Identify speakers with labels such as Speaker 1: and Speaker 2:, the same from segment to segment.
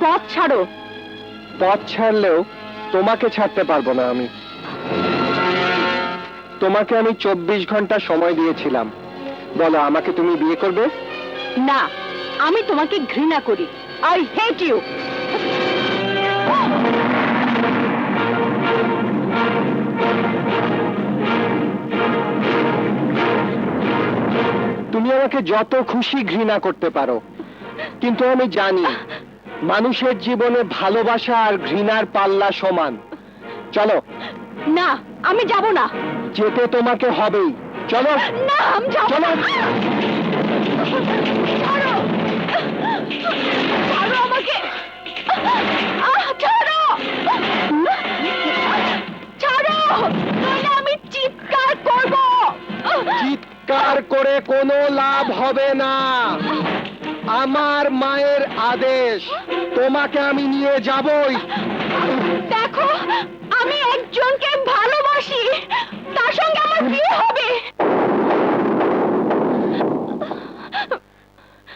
Speaker 1: পথ ছাড়ো।
Speaker 2: পথ ছাড়লেও তোমাকে ছাড়তে পারব না আমি। তোমাকে আমি চব্বিশ ঘণ্টা সময় দিয়েছিলাম। বলো আমাকে তুমি বিয়ে করবে?
Speaker 1: না আমি তোমাকে ঘৃণা করি। আই হেট ইউ
Speaker 2: তুমি আমাকে যত খুশি ঘৃণা করতে পারো। কিন্তু আমি জানি মানুষের জীবনে ভালোবাসা আর ঘৃণার পাল্লা সমান। চলো।
Speaker 1: না আমি যাব না।
Speaker 2: যেতে তোমাকে হবেই। চলো।
Speaker 1: না আমি যাব
Speaker 2: চলো।
Speaker 1: ছাড়ো। ছাড়ো আমাকে। আহ, ছাড়ো। ছাড়ো। নইলে আমি চিৎকার করব।
Speaker 2: চিৎকার করে কোনো লাভ হবে না। আমার মায়ের আদেশ। তোমাকে আমি নিয়ে যাবই।
Speaker 1: দেখো আমি একজনকে ভালোবাসি। তার সঙ্গে আমার বিয়ে হবে।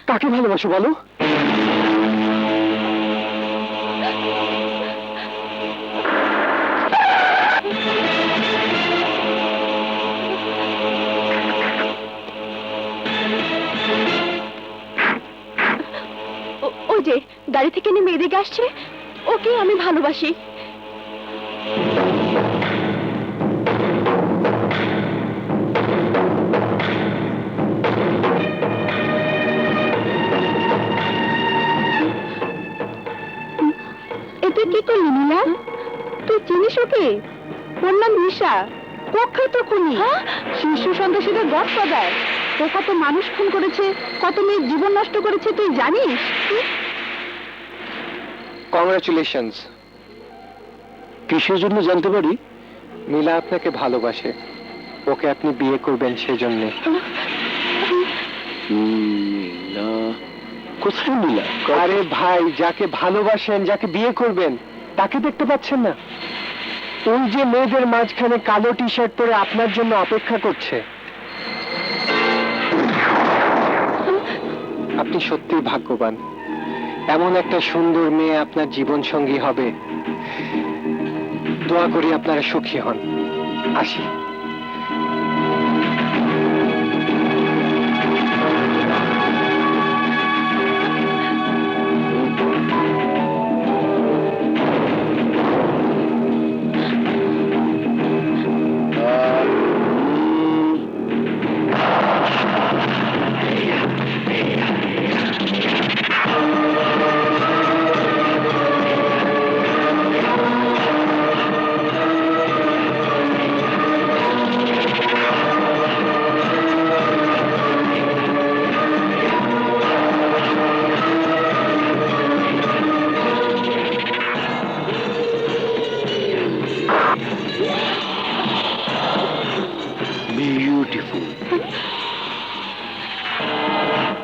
Speaker 2: কাকে ভালোবাসো বলো?
Speaker 1: থেকে আসছে? ওকে আমি ভালোবাসি। এতে কি করলি নীলা? তুই চিনিস ওকে? ওর নাম নিশা। প্রখ্যাত খুনি। শিশু সন্ত্রাসীদের গড ফাদার ও কত মানুষ খুন করেছে কত মেয়ের জীবন নষ্ট করেছে তুই জানিস?
Speaker 2: কংগ্রাচুলেশনস কিসের জন্য জানতে পারি? নীলা আপনাকে ভালোবাসে। ওকে আপনি বিয়ে করবেন সেজন্য। কোথায় নীলা আরে ভাই যাকে ভালোবাসেন যাকে বিয়ে করবেন তাকে দেখতে পাচ্ছেন না। ওই যে মেয়েদের মাঝখানে কালো টি শার্ট পরে আপনার জন্য অপেক্ষা করছে। আপনি সত্যিই ভাগ্যবান। এমন একটা সুন্দর মেয়ে আপনার জীবন সঙ্গী হবে। দোয়া করি আপনারা সুখী হন। আসি।
Speaker 3: বিউটিফুল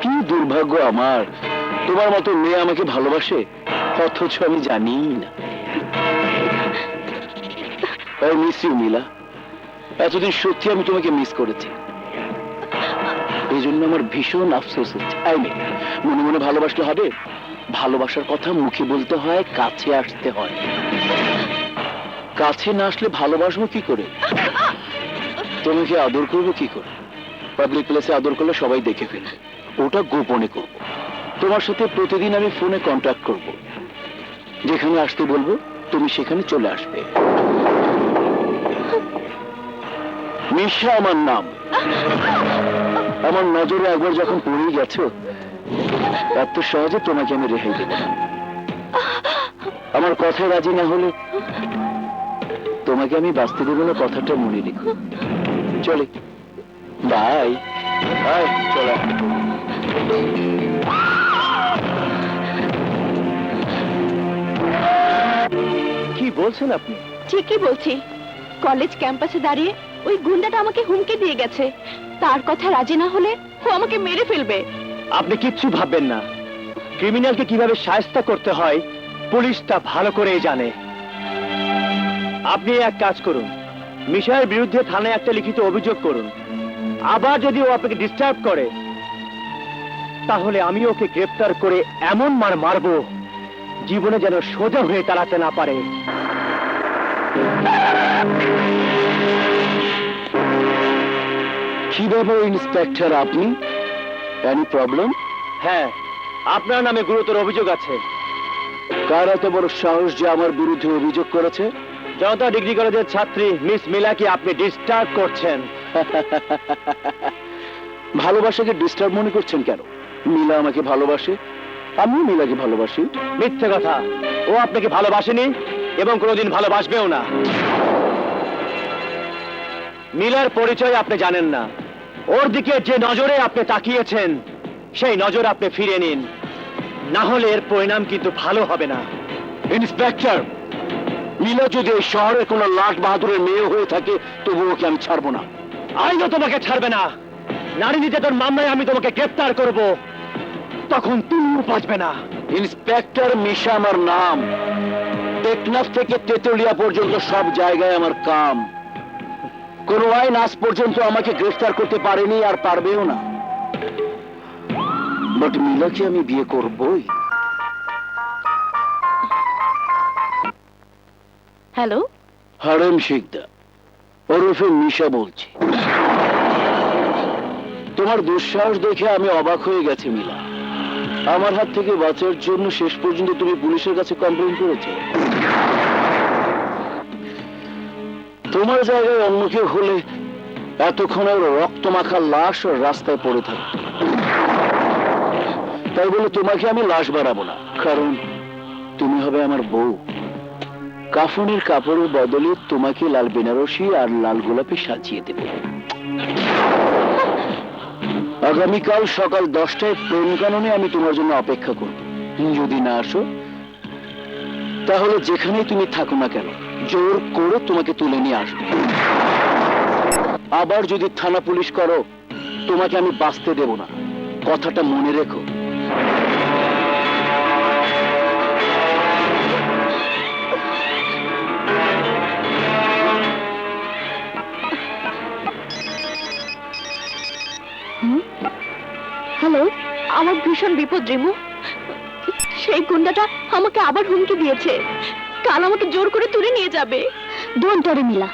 Speaker 3: কি দুর্ভাগ্য আমার। তোমার মতো মেয়ে আমাকে ভালোবাসে, অথচ আমি জানি না। আই এতদিন সত্যি আমি তোমাকে মিস করেছি। এই জন্য আমার ভীষণ আফসোস হচ্ছে। মিন, মনে মনে ভালোবাসলে হবে। ভালোবাসার কথা মুখে বলতে হয়, কাছে আসতে হয়। কাছে না আসলে ভালোবাসবো কি করে? তোমাকে আদর করব কি করে? পাবলিক প্লেসে আদর করলে সবাই দেখে ফেলবে। ওটা গোপনে করব। তোমার সাথে প্রতিদিন আমি ফোনে কন্ট্যাক্ট করব। যেখানে আসতে বলব, তুমি সেখানে চলে আসবে। নিশা আমার নাম। আমার নজরে একবার যখন পড়ে গেছো, এত সহজে তোমাকে আমি রেহাই দেব আমার কথায় রাজি না হলে তোমাকে আমি বাঁচতে দেবো না, কথাটা মনে রেখো। চলে। বাই বাই চলো। কি বলছেন আপনি?
Speaker 1: ঠিকই বলছি। কলেজ ক্যাম্পাসে দাঁড়িয়ে ওই গুন্ডাটা আমাকে হুমকি দিয়ে গেছে। তার কথা রাজি না হলে ও আমাকে মেরে ফেলবে।
Speaker 2: আপনি কিচ্ছু ভাববেন না। ক্রিমিনালকে কীভাবে সায়স্তা করতে হয় পুলিশ তা ভালো করেই জানে। আপনি এক কাজ করুন মিশার বিরুদ্ধে থানায় একটা লিখিত অভিযোগ করুন। আবার যদি ও আপনাকে ডিস্টার্ব করে
Speaker 4: তাহলে আমি ওকে গ্রেফতার করে এমন মার মারবো জীবনে যেন সোজা হয়ে দাঁড়াতে না পারে।
Speaker 3: কি ব্যাপার ইন্সপেক্টর আপনি? এনি প্রবলেম
Speaker 4: হ্যাঁ আপনার নামে গুরুতর অভিযোগ আছে।
Speaker 3: কার এত বড় সাহস যে আমার বিরুদ্ধে অভিযোগ করেছে?
Speaker 4: জনতা ডিগ্রি কলেজের ছাত্রী, মিস মিলাকে, আপনি ডিস্টার্ব করছেন।
Speaker 3: ভালোবাসাকে ডিস্টার্ব মনে করছেন কেন? মিলা আমাকে ভালোবাসে। আমিও মিলাকে ভালোবাসি।
Speaker 4: মিথ্যে কথা। ও আপনাকে ভালোবাসেনি এবং কোনোদিন ভালোবাসবেও না। মিলার পরিচয় আপনি জানেন না। ওর দিকে যে নজরে আপনি তাকিয়েছেন, সেই নজর আপনি ফিরে নিন। না হলে এর পরিণাম কিন্তু ভালো হবে না।
Speaker 3: ইন্সপেক্টর মিলা যদি এই শহরের কোনো লাট বাহাদুরের মেয়ে হয়ে থাকে তবু ওকে আমি ছাড়বো না।
Speaker 4: আইনও তোমাকে ছাড়বে না। নারী নির্যাতন মামলায় আমি তোমাকে গ্রেপ্তার করব। তখন তুমিও বাঁচবে না।
Speaker 3: ইন্সপেক্টর মিশা আমার নাম। টেকনাফ থেকে তেতুলিয়া পর্যন্ত সব জায়গায় আমার কাম। কোন আইন আজ পর্যন্ত আমাকে গ্রেফতার করতে পারেনি আর পারবেও না। বাট মিলাকে আমি বিয়ে করবই।
Speaker 1: হ্যালো?
Speaker 3: হারেম শিকদা ওরফে মিশা বলছি। তোমার দুঃসাহস দেখে আমি অবাক হয়ে গেছি, মিলা। আমার হাত থেকে বাঁচার জন্য শেষ পর্যন্ত তুমি পুলিশের কাছে কমপ্লেন করেছ। তোমার জায়গায় অন্য কেউ হলে এতক্ষণে রক্ত মাখা লাশ রাস্তায় পড়ে থাকত। তাই বলে তোমাকে আমি লাশ বাড়াবো না, কারণ তুমি হবে আমার বউ। কাফনের কাপড়ের বদলে তোমাকে লাল বেনারসি আর লাল গোলাপে সাজিয়ে দেব। আগামীকাল সকাল দশটায় প্রেম কাননে আমি তোমার জন্য অপেক্ষা করব। যদি না আসো, তাহলে যেখানেই তুমি থাকো না কেন, জোর করে তোমাকে তুলে নিয়ে আসব। আবার যদি থানা পুলিশ করো, তোমাকে আমি বাঁচতে দেব না। কথাটা মনে রেখো।
Speaker 1: ভীষণ বিপদ রিমু সেই গুন্ডাটা আমাকে আবার হুমকি দিয়েছে। কাল আমাকে জোর করে তুলে নিয়ে যাবে। দোন তরে মিলা,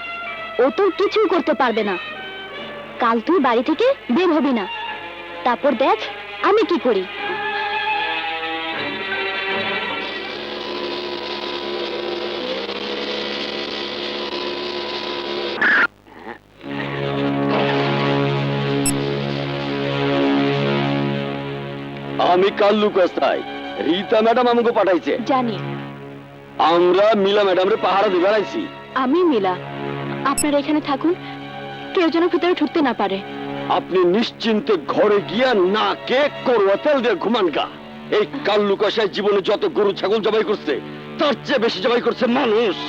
Speaker 1: ও তো কিছু করতে পারবে না। কাল তুই বাড়ি থেকে বের হবি না। তারপর দেখ আমি কি করি।
Speaker 3: আমি কাল্লু কস্তাই রীতা ম্যাডাম আমাকে পাঠাইছে।
Speaker 1: জানি।
Speaker 3: আমরা মিলা ম্যাডামরে পাহারা দিবার আইছি।
Speaker 1: আমি মিলা। আপনারা এখানে থাকুন। কেউ যেন ভিতরে ঢুকতে না পারে।
Speaker 3: আপনি নিশ্চিন্তে ঘরে গিয়া না কে করোয়া তেল দিয়ে ঘুমান গা। এই কাল্লু কষায় জীবনে যত গরু ছাগল জবাই করছে তার চেয়ে বেশি জবাই করছে মানুষ।